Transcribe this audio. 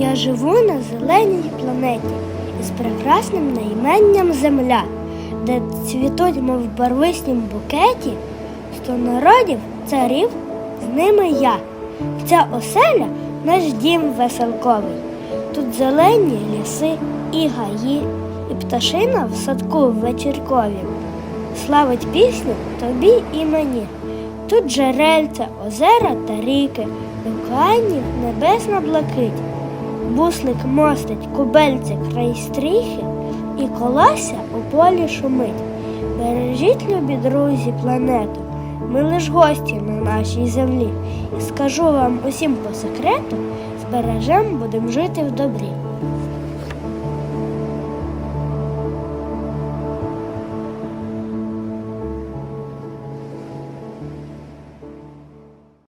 Я живу на зеленій планеті із прекрасним найменням Земля, де цвітуть, мов в барвистім букеті, сто народів, царів, з ними я. Ця оселя наш дім веселковий. Тут зелені ліси і гаї, і пташина в садку вечірковім. Славить пісню тобі і мені. Тут джерельця, озера та ріки, в океані небесна блакить. Буслик мостить, кубельці край стріхи, і колася у полі шумить. Бережіть, любі друзі, планету, ми лиш гості на нашій землі. І скажу вам усім по секрету, збережем, будемо жити в добрі.